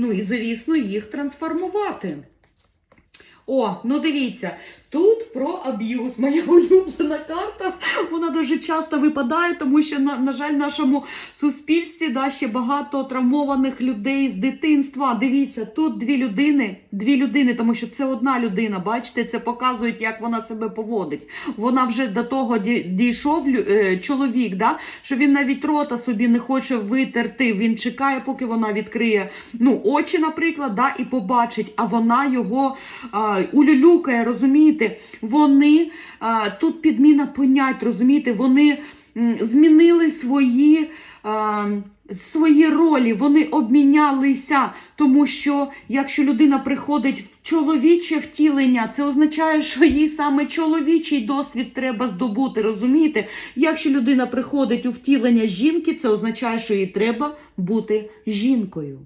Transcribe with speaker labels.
Speaker 1: Ну і, звісно, їх трансформувати. О, ну дивіться, тут про аб'юз. Моя улюблена карта. Вона дуже часто випадає, тому що, на, на жаль, в нашому суспільстві да, ще багато травмованих людей з дитинства. Дивіться, тут дві людини, дві людини, тому що це одна людина. Бачите, це показує, як вона себе поводить. Вона вже до того дійшов е, чоловік, да, що він навіть рота собі не хоче витерти. Він чекає, поки вона відкриє ну, очі, наприклад, да, і побачить, а вона його а, улюлюкає, розумієте? Вони тут підміна понять, розумієте? Вони змінили свої. Свої ролі вони обмінялися, тому що якщо людина приходить в чоловіче втілення, це означає, що їй саме чоловічий досвід треба здобути. Розумієте? Якщо людина приходить у втілення жінки, це означає, що їй треба бути жінкою.